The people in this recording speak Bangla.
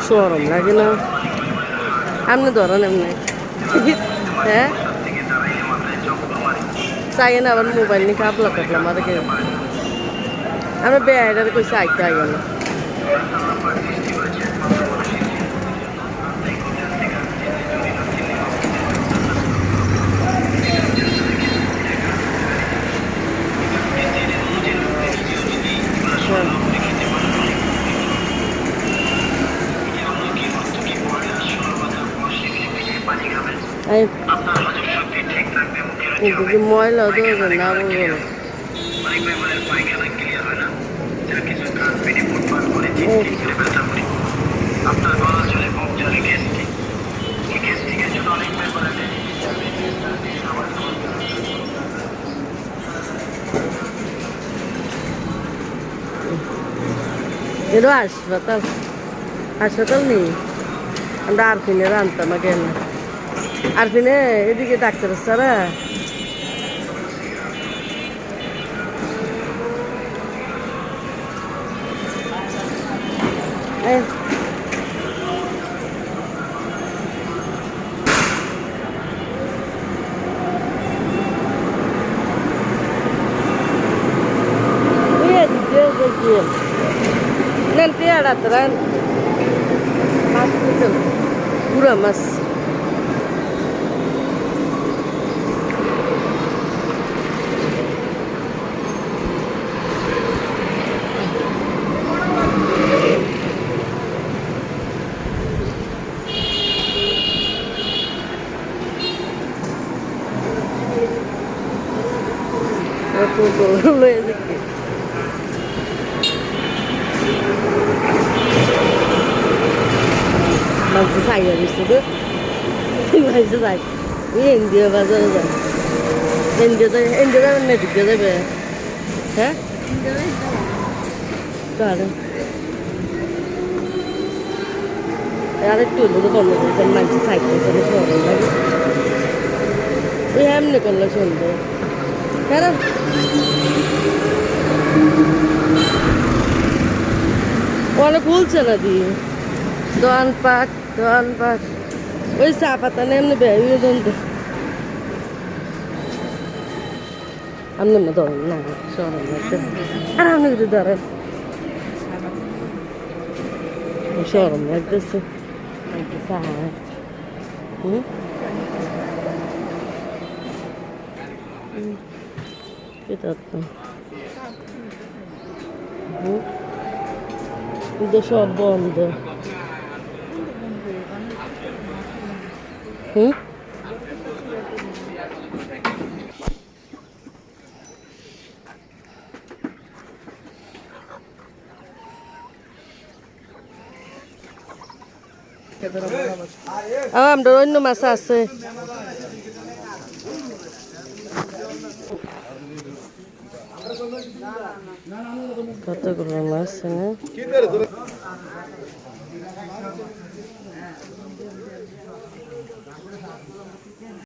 সরম লাগে না আপনি ধরেন এমনি হ্যাঁ চাই না আবার মোবাইল নিয়ে কাপলা কাপলা মারে আমরা বেড়ারে কইছে আইতে আইব না ময়লা তো না বলব আপনার গলা চলে মুখ জলে গ্যাস্ট্রিক এই গ্যাস্ট্রিকের জন্য অনেক ব্যাপার এটা হাসপাতাল হাসপাতাল নেই। আমরা আরফিনে আনতাম আগে না। আরফিনে এদিকে ডাক্তার সারা এই Iya, dia kecil. Nanti ada tren mas itu, pura mas. Dulu ya sedikit. মাঝে সাইয়া দিচ্ছে তো মাঝে সাই ওই এনজিও বাজারে যায় এনজিও যাবে এনজিও যাবেন না দিকে যাবে হ্যাঁ? তাহলে আর একটু হলো বন্ধ করতেন মাঝে সাইকেল চলে শহরে লাগে। ওই এমনি করলে শুনবে হ্যাঁ অনেক খুলছে না দিয়ে দোয়ান পাট দোয়ান পাট ওই চা পাতা নেমনি বেবি দন্ত আপনি না ধরেন না সরম আর আপনি যদি ধরেন। সরম লাগতেছে। হুম? এটা তো হুম কিন্তু সব বন্ধ। হুম? আমরা অন্য মাছ আছে। Katakulun var senin.